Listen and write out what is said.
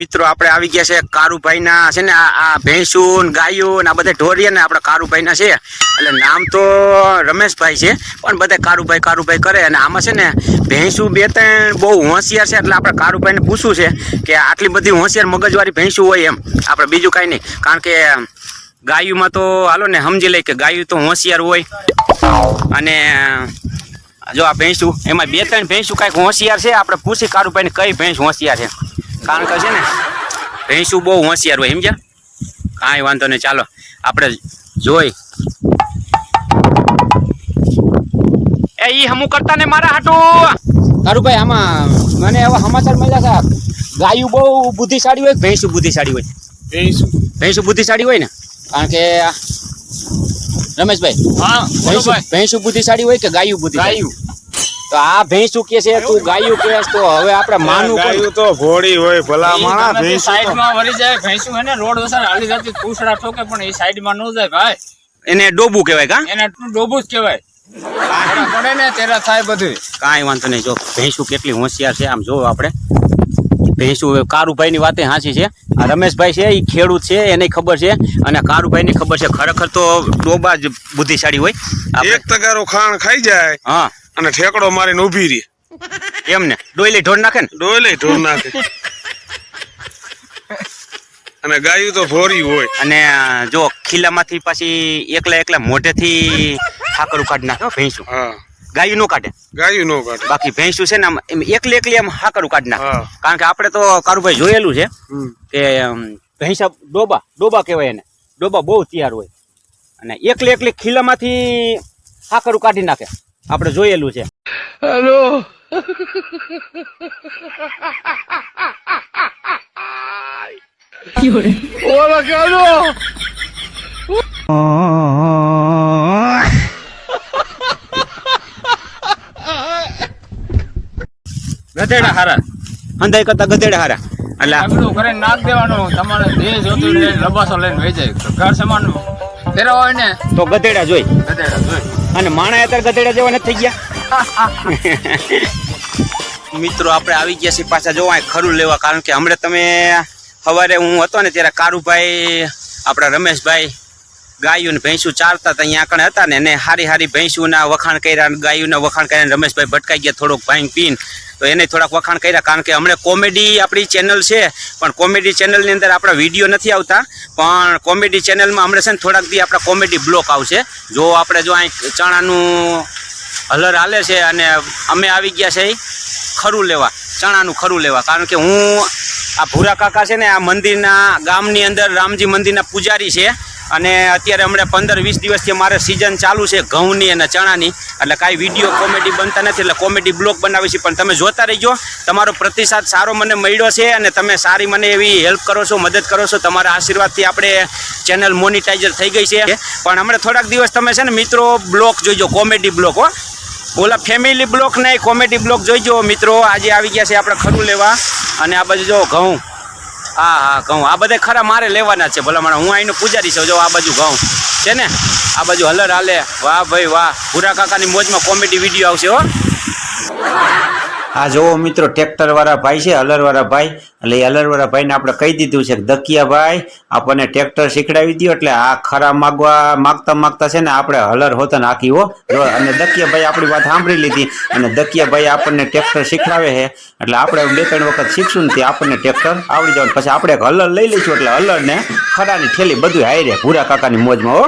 મિત્રો, આપણે આવી ગયા છે કારુભાઈના, છે ને, આ ભેંસુ ભેંસું ને ગાયું આ બધા ઢોરિયા ને આપણા કારુભાઈના છે. એટલે નામ તો રમેશભાઈ છે, પણ બધા કારુભાઈ કારુભાઈ કરે. અને આમાં છે ને, ભેંસું બે ત્રણ બહુ હોશિયાર છે, એટલે આપણે કારુભાઈને પૂછવું છે કે આટલી બધી હોશિયાર મગજવાળી ભેંસું હોય એમ. આપણે બીજું કાંઈ નહીં. કારણ કે ગાયુમાં તો, હાલો ને, સમજી લઈ કે ગાયું તો હોશિયાર હોય. અને જો આ ભેંસું, એમાં બે ત્રણ ભેંસું કાંઈક હોશિયાર છે, આપણે પૂછી કારુભાઈને કઈ ભેંસ હોશિયાર છે. કારણ કે છે ને. ભેંસું બહુ હોશિયાર હોય સમજ્યા? કાંઈ વાંધો નહીં ચાલો આપણે જોઈ. એ ઈ હમુ કરતા ને મારા હાટું. કારુભાઈ આમાં મને એવા સમાચાર મળ્યા છે. ગાયું બહુ બુદ્ધિશાળી હોય ભેંસું બુદ્ધિશાળી હોય? ભેંસું. ભેંસું બુદ્ધિશાળી હોય ને? કારણ કે રમેશભાઈ હા ભેંસું ભેંસું બુદ્ધિશાળી હોય કે ગાયું બુદ્ધિ ગાયું. તો આ ભેંસું કે છે તું ગાયું કે તો હવે આપણે માનવું પડે ગાયું તો ઘોડી હોય ભલા માણા ભેંસ સાઈડમાં વરી જાય ભેંસું હે ને રોડ વસર હાલી જતી પૂછડા ઠોકે પણ એ સાઈડમાં ન જાય ભાઈ. એને ડોબું કહેવાય કા? એને ડોબું જ કહેવાય. પડે ને તેરા થાય બધું કાંઈ વાંધો નહીં જો ભેંસું કેટલી હોશિયાર છે આમ જોવો આપણે. ભેંસું કારુભાઈ ની વાતે હાચી છે. આ રમેશભાઈ છે એ ખેડૂત છે એને ખબર છે. અને કારુભાઈ ની ખબર છે ખરેખર તો ડોબા જ બુદ્ધિશાળી હોય. એક તગારો ખાણ ખાઈ જાય. હા. અને ઠેકડો મારીને ઊભી રહી. એમ ને ડોયલી ઢોર નાખે ને? ડોયલી ઢોર નાખે. અને ગાયું તો ભોરી હોય. અને જો ખીલામાંથી પાછી એકલા એકલા મોઢેથી ઠાકરું કાઢી નાખે ભેંસું. હા. ગાયું નો કાઢે? ગાયું નો કાઢે. બાકી ભેંસું છે ને આમ એમ એકલી એકલી આમ હાકરું કાઢી નાખે. કારણ કે આપણે તો કારુભાઈ જોયેલું છે કે ભેંસા ડોબા ડોબા કહેવાય એને. ડોબા બહુ તૈયાર હોય. અને એકલી એકલી ખીલામાંથી હાકરું કાઢી નાખે. આપણે જોયેલું છે. ગધેડા હારા. હંધાઈ કરતા ગધેડા હારા. એટલે આગળ ઘરે નાખ દેવાનું તમારે જે જોતું લઈને લબાસો લઈને વહી જાય. ઘર સમાન તેરા હોય. ને તો ગધેડા જોઈ. ગધેડા જોઈ. અને માણા અત્યારે ગધેડા જેવા નથી થઈ ગયા. મિત્રો, આપણે આવી ગયા છીએ પાછા. જોવા ખરું લેવા, કારણ કે હમણાં તમે સવારે હું હતો ને ત્યારે કારુભાઈ, આપણા રમેશભાઈ ગાયું ને ભેંસું ચારતા હતા. અહીંયા આગળ હતા ને, એને હારી હારી ભેંસુના વખાણ કર્યા ગાયુંના વખાણ કર્યા રમેશભાઈ ભટકાઈ ગયા થોડોક ભાઈ પીન. તો એને થોડાક વખાણ કર્યા કારણ કે હમણાં કોમેડી આપણી ચેનલ છે, પણ કોમેડી ચેનલની અંદર આપણા વીડિયો નથી આવતા. પણ કોમેડી ચેનલમાં હમણાં છે ને થોડાક દી આપણા કોમેડી બ્લોક આવશે. જો આપણે જો અહીં ચણાનું હલર હાલે છે અને અમે આવી ગયા છે ખરું લેવા, ચણાનું ખરું લેવા. કારણ કે હું આ ભૂરા કાકા છે ને આ મંદિરના ગામની અંદર રામજી મંદિરના પૂજારી છે. અને અત્યારે હમણાં પંદર વીસ દિવસથી મારે સિઝન ચાલુ છે ઘઉંની અને ચણાની. એટલે કાંઈ વીડિયો કોમેડી બનતા નથી, એટલે કોમેડી બ્લોગ બનાવી છે પણ તમે જોતા રહીજો. તમારો પ્રતિસાદ સારો મને મળ્યો છે અને તમે સારી મને એવી હેલ્પ કરો છો, મદદ કરો છો. તમારા આશીર્વાદથી આપણે ચેનલ મોનિટાઈઝર થઈ ગઈ છે. પણ હમણાં થોડાક દિવસ તમે છે ને મિત્રો બ્લોક જોઈજો કોમેડી બ્લોક હો. ઓલા ફેમિલી બ્લોક નહીં કોમેડી બ્લોક જોઈજો. મિત્રો આજે આવી ગયા છે આપણે ખરું લેવા. અને આ બાજુ જો ઘઉં. હા હા, ઘઉં. આ બધા ખરા મારે લેવાના છે. ભલા મારા હું અહીંનો પૂજારી છું. જો આ બાજુ ઘઉં છે ને? આ બાજુ હલર હાલે. વાહ ભાઈ વાહ. ભૂરા કાકાની મોજમાં કોમેડી વીડિયો આવશે, હો. આ જોવો મિત્રો, ટ્રેક્ટરવાળા ભાઈ છે હલર વાળા ભાઈ. એટલે એ અલરવાળા ભાઈને આપણે કહી દીધું છે કે દકિયા ભાઈ આપણને ટ્રેક્ટર શીખડાવી દો એટલે આ ખરા માગવા, માગતા માગતા છે ને, આપણે હલર હોતન આખી હો. અને દકિયા ભાઈ આપણી વાત સાંભળી લીધી. અને દકિયા ભાઈ આપણને ટ્રેક્ટર શીખડાવે છે. એટલે આપણે બે ત્રણ વખત શીખશું ને આપણને ટ્રેક્ટર આવડી જવાનું પછી આપણે એક હલર લઈ લઈશું, એટલે હલર ને ખરાની ઠેલી બધું હાઈ રે ભૂરા કાકાની મોજમાં, હો.